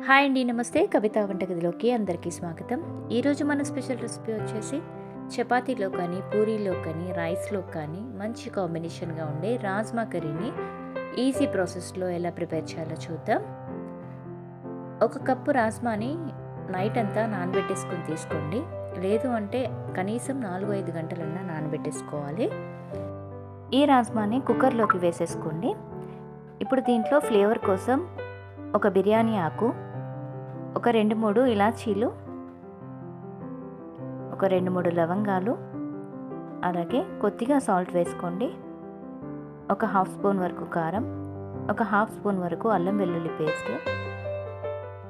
Hi అండి నమస్తే. కవిత వంటగదిలోకి అందరికీ స్వాగతం. ఈరోజు మన స్పెషల్ రెసిపీ వచ్చేసి చపాతీలో కానీ పూరీలో కానీ రైస్లో కానీ మంచి కాంబినేషన్గా ఉండే రాజ్మా కర్రీని ఈజీ ప్రాసెస్లో ఎలా ప్రిపేర్ చేయాలో చూద్దాం. ఒక కప్పు రాజ్మాని నైట్ అంతా నానబెట్టేసుకొని తీసుకోండి. లేదు అంటే కనీసం నాలుగు ఐదు గంటలన్నా నానబెట్టేసుకోవాలి. ఈ రాజ్మాని కుక్కర్లోకి వేసేసుకోండి. ఇప్పుడు దీంట్లో ఫ్లేవర్ కోసం ఒక బిర్యానీ ఆకు ఒక రెండు మూడు ఇలాచీలు ఒక రెండు మూడు లవంగాలు అలాగే కొద్దిగా సాల్ట్ వేసుకోండి. ఒక హాఫ్ స్పూన్ వరకు కారం ఒక హాఫ్ స్పూన్ వరకు అల్లం వెల్లుల్లి పేస్ట్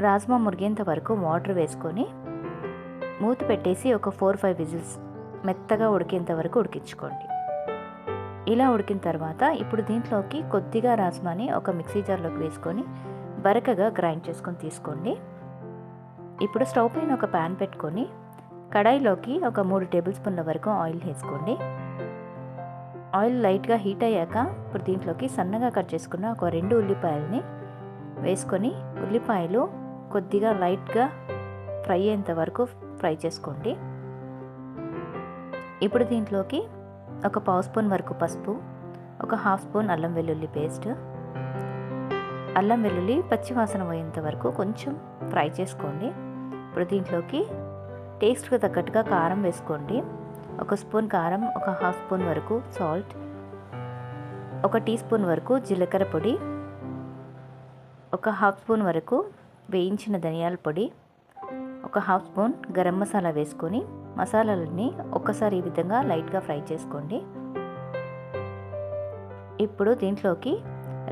రాజ్మా మురిగేంత వరకు వాటర్ వేసుకొని మూత పెట్టేసి ఒక ఫోర్ ఫైవ్ విజిల్స్ మెత్తగా ఉడికేంత వరకు ఉడికించుకోండి. ఇలా ఉడికిన తర్వాత ఇప్పుడు దీంట్లోకి కొద్దిగా రాజ్మాని ఒక మిక్సీ జార్లోకి వేసుకొని బరకగా గ్రైండ్ చేసుకొని తీసుకోండి. ఇప్పుడు స్టవ్ పైన ఒక ప్యాన్ పెట్టుకొని కడాయిలోకి ఒక మూడు టేబుల్ స్పూన్ల వరకు ఆయిల్ వేసుకోండి. ఆయిల్ లైట్గా హీట్ అయ్యాక ఇప్పుడు దీంట్లోకి సన్నగా కట్ చేసుకున్న ఒక రెండు ఉల్లిపాయలని వేసుకొని ఉల్లిపాయలు కొద్దిగా లైట్గా ఫ్రై అయ్యేంత వరకు ఫ్రై చేసుకోండి. ఇప్పుడు దీంట్లోకి ఒక పావు స్పూన్ వరకు పసుపు ఒక హాఫ్ స్పూన్ అల్లం వెల్లుల్లి పేస్ట్ అల్లం వెల్లుల్లి పచ్చివాసన పోయేంత వరకు కొంచెం ఫ్రై చేసుకోండి. ఇప్పుడు దీంట్లోకి టేస్ట్కి తగ్గట్టుగా కారం వేసుకోండి. ఒక స్పూన్ కారం ఒక హాఫ్ స్పూన్ వరకు సాల్ట్ ఒక టీ స్పూన్ వరకు జీలకర్ర పొడి ఒక హాఫ్ స్పూన్ వరకు వేయించిన ధనియాల పొడి ఒక హాఫ్ స్పూన్ గరం మసాలా వేసుకొని మసాలాలన్నీ ఒక్కసారి ఈ విధంగా లైట్గా ఫ్రై చేసుకోండి. ఇప్పుడు దీంట్లోకి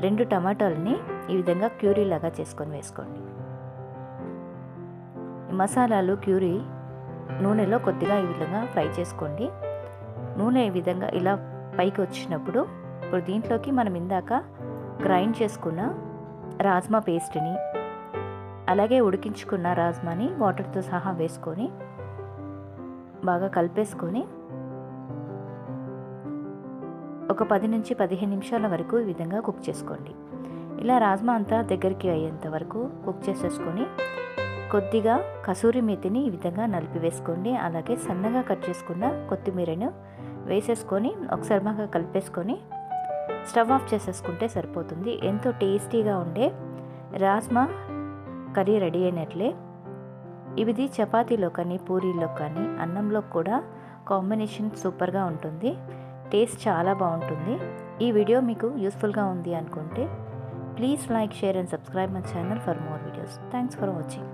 రెండు టమాటాలని ఈ విధంగా క్యూరీ లాగా చేసుకొని వేసుకోండి. మసాలాలు క్యూరీ నూనెలో కొద్దిగా ఈ విధంగా ఫ్రై చేసుకోండి. నూనె ఈ విధంగా ఇలా పైకి వచ్చినప్పుడు ఇప్పుడు దీంట్లోకి మనం ఇందాక గ్రైండ్ చేసుకున్న రాజ్మా పేస్ట్ని అలాగే ఉడికించుకున్న రాజ్మాని వాటర్తో సహా వేసుకొని బాగా కలిపేసుకొని ఒక పది నుంచి పదిహేను నిమిషాల వరకు ఈ విధంగా కుక్ చేసుకోండి. ఇలా రాజ్మా అంతా దగ్గరికి అయ్యేంత వరకు కుక్ చేసేసుకొని కొద్దిగా కసూరి మెతిని ఈ విధంగా నలిపి వేసుకోండి అలాగే సన్నగా కట్ చేసుకున్న కొత్తిమీరను వేసేసుకొని ఒకసారి బాగా కలిపేసుకొని స్టవ్ ఆఫ్ చేసేసుకుంటే సరిపోతుంది. ఎంతో టేస్టీగా ఉండే రాజ్మా కర్రీ రెడీ అయినట్లే. ఇది చపాతీలో కానీ పూరీలో కానీ అన్నంలో కూడా కాంబినేషన్ సూపర్గా ఉంటుంది. టేస్ట్ చాలా బాగుంటుంది. ఈ వీడియో మీకు యూస్ఫుల్గా ఉంది అనుకుంటే Please like, share and subscribe my channel for more videos. Thanks for watching.